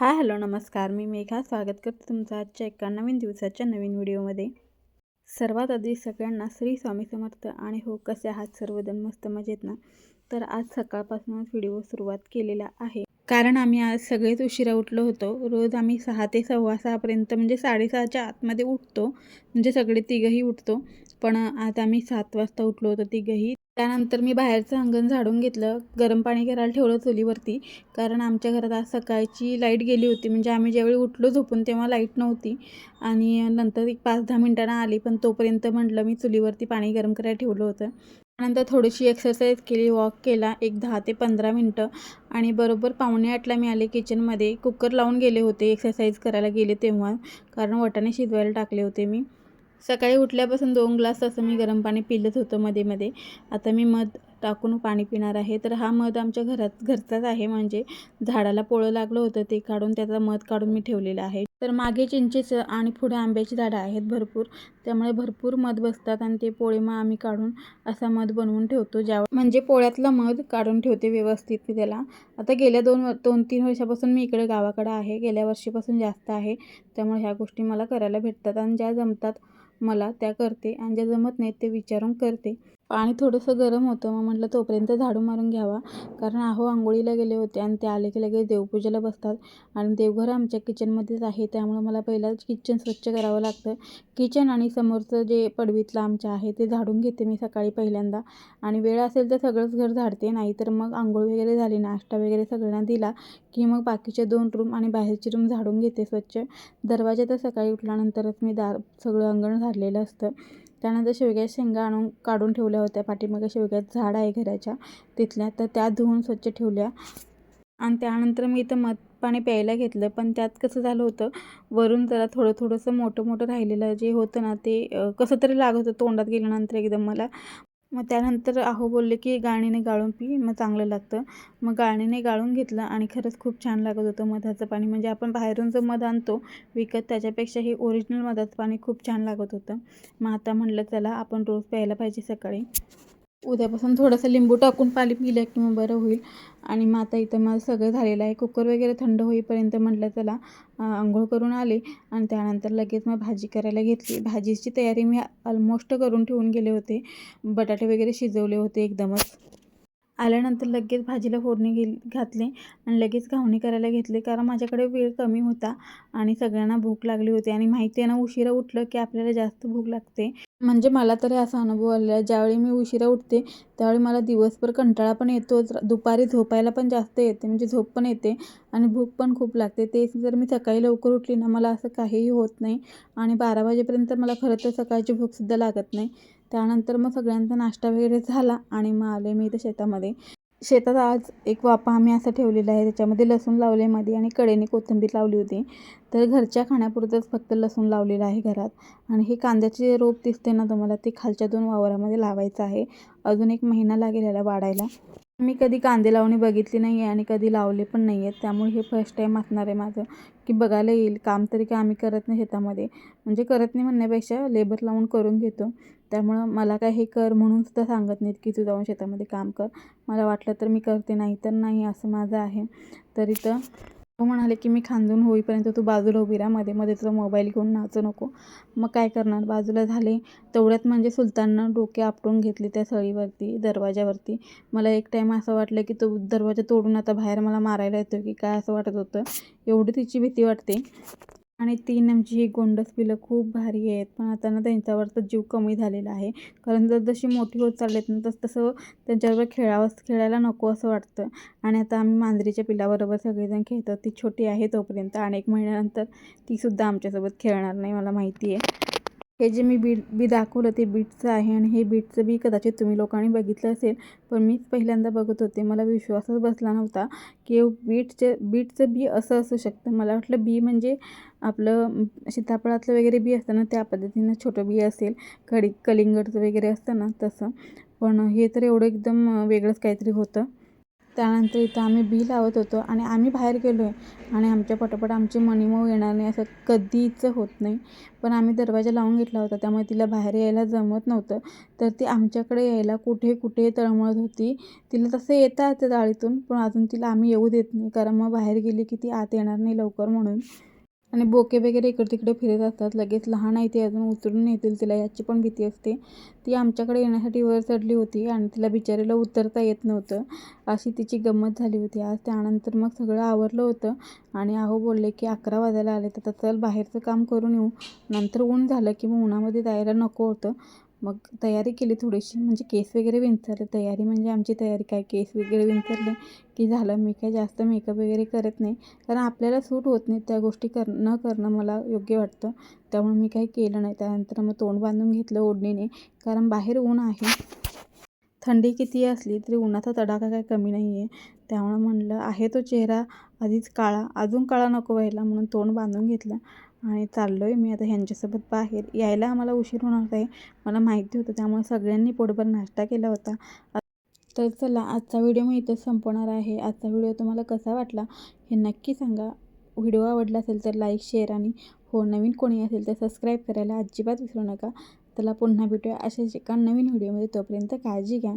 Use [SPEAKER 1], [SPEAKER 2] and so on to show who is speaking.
[SPEAKER 1] नमस्कार. मी मेघा. स्वागत करते तुमचं आजच्या एका नवीन दिवसाच्या नवीन व्हिडिओमध्ये. सर्वात आधी सगळ्यांना श्री स्वामी समर्थ आणि हो कसे आहात? सर्वजण मस्त मजेत ना? तर आज सकाळपासूनच व्हिडिओ सुरुवात केलेला आहे. कारण आम्ही आज सगळेच उशिरा उठलो होतो. रोज आम्ही सहा ते सव्वा सहापर्यंत म्हणजे साडेसहाच्या आतमध्ये उठतो. म्हणजे सगळे तिघंही उठतो. पण आज आम्ही सात वाजता उठलो होतो तिघंही. त्यानंतर मी बाहेरचं अंगण झाडून घेतलं. गरम पाणी करायला ठेवलं चुलीवरती. कारण आमच्या घरात आज सकाळची लाइट गेली होती. म्हणजे आम्ही ज्यावेळी उठलो झोपून तेव्हा लाइट नव्हती. आणि नंतर एक पाच दहा मिनटानं आली. पण तोपर्यंत म्हटलं मी चुलीवरती पाणी गरम करायला ठेवलं होतं. त्यानंतर थोडीशी एक्सरसाइज केली वॉक केला. एक दहा ते पंधरा मिनटं. आणि बरोबर पाहुणे आठला मी आले किचनमध्ये कुकर लावून गेले होते. एक्सरसाइज करायला गेले तेव्हा. कारण वाटाणे शिजवायला टाकले होते मी. सकाळी उठल्यापासून दोन ग्लास असं मी गरम पाणी पिलंच होतं मध्ये मध्ये. आता मी मध टाकून पाणी पिणार आहे. तर हा मध आमच्या घरात घरचाच आहे. म्हणजे झाडाला पोळं लागलं होतं ते काढून त्याचा मध काढून मी ठेवलेलं आहे. तर मागे चिंचेचं आणि पुढे आंब्याची झाडं आहेत भरपूर. त्यामुळे भरपूर मध बसतात आणि ते पोळे मग आम्ही काढून असा मध बनवून ठेवतो. ज्या म्हणजे पोळ्यातलं मध काढून ठेवते व्यवस्थित मी त्याला. आता गेल्या दोन दोन तीन वर्षापासून मी इकडे गावाकडं आहे. गेल्या वर्षीपासून जास्त आहे. त्यामुळे ह्या गोष्टी मला करायला भेटतात आणि ज्या जमतात मला त्या करते आणि ज्या जमत नाहीत ते विचारून करते. पाणी थोडंसं गरम होतं. मग म्हटलं तोपर्यंत झाडू मारून घ्यावा. कारण आहो आंघोळीला गेले होते आणि ते आले की लगेच देवपूजेला बसतात. आणि देवघर आमच्या किचनमध्येच आहे. त्यामुळे मला पहिलाच किचन स्वच्छ करावं लागतं. किचन आणि समोरचं जे पडवीतलं आमच्या आहे ते झाडून घेते मी सकाळी पहिल्यांदा. आणि वेळ असेल तर सगळंच घर झाडते. नाही तर मग आंघोळ वगैरे झाली नाश्ता वगैरे सगळ्यांना दिला की मग बाकीचे दोन रूम आणि बाहेरची रूम झाडून घेते स्वच्छ. दरवाजा तर सकाळी उठल्यानंतरच मी दार सगळं अंगण झाडलेलं असतं. त्यानंतर शेवग्याच्या शेंगा आणून काढून ठेवल्या होत्या. पाठीमागे शेवग्यात झाड आहे घराच्या तिथल्या. तर त्या धुवून स्वच्छ ठेवल्या. आणि त्यानंतर मी इथं मध पाणी प्यायला घेतलं. पण त्यात कसं झालं होतं वरून जरा थोडं थोडंसं मोठं मोठं राहिलेलं जे होतं ना ते कसं तरी लागत होतं तोंडात गेल्यानंतर एकदम मला. मग त्यानंतर आहो बोलले की गाळणीने गाळून पी मग चांगलं लागतं. मग गाळणीने गाळून घेतलं आणि खरंच खूप छान लागत होतं मधाचं पाणी. म्हणजे आपण बाहेरून जो मध आणतो विकत त्याच्यापेक्षा हे ओरिजिनल मधाचं पाणी खूप छान लागत होतं. मग आता म्हटलं चला आपण रोज प्यायला पाहिजे सकाळी. उद्यापासून थोडंसं लिंबू टाकून पाणी पिलं की मग बरं होईल. आणि मग आता इथं माझं सगळं झालेलं आहे. कुकर वगैरे थंड होईपर्यंत म्हटलं चला आंघोळ करून आले. आणि त्यानंतर लगेच मग भाजी करायला घेतली. भाजीची तयारी मी ऑलमोस्ट करून ठेवून गेले होते. बटाटे वगैरे शिजवले होते एकदमच. आल्यानंतर लगेच भाजीला फोडणी घे घातले आणि लगेच घावणी करायला घेतली. कारण माझ्याकडे वेळ कमी होता आणि सगळ्यांना भूक लागली होती. आणि माहिती आहे ना उशिरा उठलं की आपल्याला जास्त भूक लागते. म्हणजे मला तरी असा अनुभव आलेला आहे. ज्यावेळी मी उशिरा उठते त्यावेळी मला दिवसभर कंटाळा पण येतो. दुपारी झोपायला पण जास्त येते म्हणजे झोप पण येते आणि भूक पण खूप लागते. तेच जर मी सकाळी लवकर उठली ना मला असं काहीही होत नाही आणि बारा वाजेपर्यंत मला खरं तर सकाळची भूकसुद्धा लागत नाही. त्यानंतर मग सगळ्यांचा नाश्ता वगैरे झाला आणि मग आले मी इथं शेतामध्ये. शेतात आज एक वापा आम्ही असं ठेवलेला आहे त्याच्यामध्ये लसूण लावले मध्ये आणि कडेने कोथिंबीर लावली होती. तर घरच्या खाण्यापुरतंच फक्त लसूण लावलेलं आहे घरात. आणि हे कांद्याचे रोप दिसते ना तुम्हाला ते खालच्या दोन वावरामध्ये लावायचं आहे. अजून एक महिना लागेल याला वाढायला. मी कधी कांदे लावणे बघितली नाही आहे आणि कधी लावले पण नाही आहेत त्यामुळे हे फर्स्ट टाईम असणार आहे माझं की बघायला येईल. काम तरी काय आम्ही करत नाही शेतामध्ये. म्हणजे करत नाही म्हणण्यापेक्षा लेबर लावून करून घेतो. त्यामुळं मला काय हे कर म्हणून सुद्धा सांगत नाहीत की तू जाऊन शेतामध्ये काम कर. मला वाटलं तर मी करते नाही तर नाही असं माझं आहे. तरी तर तो म्हणाले की मी खांदून होईपर्यंत तू बाजूला उभी राहा मध्ये मध्ये तुझा मोबाईल घेऊन नाचू नको. मग काय करणार? बाजूला झाले. तेवढ्यात म्हणजे सुलताननं डोके आपटून घेतले त्या सळीवरती दरवाजावरती मला एक टाईम असं वाटलं की तो दरवाजा तोडून आता बाहेर मला मारायला येतो की काय असं वाटत होतं. एवढी तिची भीती वाटते. आणि तीन आमची ही गोंडस पिलं खूप भारी आहेत. पण आता ना त्यांच्यावर तर जीव कमी झालेला आहे. कारण जर जशी मोठी होत चाललेत ना तसं तसं त्यांच्याबरोबर खेळावं खेळायला नको असं वाटतं. आणि आता आम्ही मांजरीच्या पिलाबरोबर सगळेजण खेळतो. ती छोटी आहे तोपर्यंत आणि एक महिन्यानंतर तीसुद्धा आमच्यासोबत खेळणार नाही मला माहिती आहे. हे जे मी बीट बी दाखवलं ते बीटचं आहे आणि हे बीटचं बी कदाचित तुम्ही लोकांनी बघितलं असेल पण मीच पहिल्यांदा बघत होते. मला विश्वासच बसला नव्हता की बीटचं बीटचं बी असं असू शकतं. मला वाटलं बी म्हणजे आपलं सीताफळातलं वगैरे बी असतं ना त्या पद्धतीनं छोटं बी असेल कडी कलिंगडचं वगैरे असतं ना तसं. पण हे तर एवढं एकदम वेगळंच काहीतरी होतं. त्यानंतर इथं आम्ही बी लावत होतो आणि आम्ही बाहेर गेलो आहे. आणि आमच्या पटापट आमची मनीमऊ येणार नाही असं कधीच होत नाही. पण आम्ही दरवाजा लावून घेतला होता. त्यामुळे तिला बाहेर यायला जमत नव्हतं. तर ती आमच्याकडे यायला कुठे कुठे तळमळत होती. तिला तसं येतं त्या जाळीतून पण अजून तिला आम्ही येऊ देत नाही. कारण मग बाहेर गेली की ती आत येणार नाही लवकर म्हणून. आणि बोके वगैरे इकडे तिकडे फिरत असतात. लगेच लहान आहे ते अजून उतरून येतील तिला याची पण भीती असते. ती आमच्याकडे येण्यासाठी वर चढली होती आणि तिला बिचारीला उतरता येत नव्हतं. अशी तिची गंमत झाली होती. आज त्यानंतर मग सगळं आवरलं होतं आणि अहो बोलले की अकरा वाजायला आले तर चल बाहेरचं काम करून येऊ. नंतर ऊन झालं की मग उन्हामध्ये जायला नको होतं. मग तयारी केली थोडीशी म्हणजे केस वगैरे विंचरले. तयारी म्हणजे आमची तयारी काय केस वगैरे विंचरले की झालं मी काय जास्त मेकअप वगैरे करत नाही. कारण आपल्याला सूट होत नाही त्या गोष्टी कर न करणं मला योग्य वाटतं. त्यामुळे मी काही केलं नाही. त्यानंतर मग तोंड बांधून घेतलं ओढणीने. कारण बाहेर ऊन आहे. थंडी किती असली तरी उन्हाचा तडाखा काही कमी नाही आहे त्यामुळं म्हणलं आहे तो चेहरा आधीच काळा. अजून काळा नको व्हायला म्हणून तोंड बांधून घेतलं. आणि चाललो आहे मी आता ह्यांच्यासोबत बाहेर. यायला आम्हाला उशीर होणार आहे. मला माहिती होतं त्यामुळे सगळ्यांनी पोटभर नाश्ता केला होता. तर चला आजचा व्हिडिओ मी इथं संपवणार आहे. आजचा व्हिडिओ तुम्हाला कसा वाटला हे नक्की सांगा. व्हिडिओ आवडला असेल तर लाईक शेअर आणि हो नवीन कोणी असेल तर सबस्क्राईब करायला अजिबात विसरू नका. त्याला पुन्हा भेटूया अशाच एका नवीन व्हिडिओमध्ये. तोपर्यंत काळजी घ्या.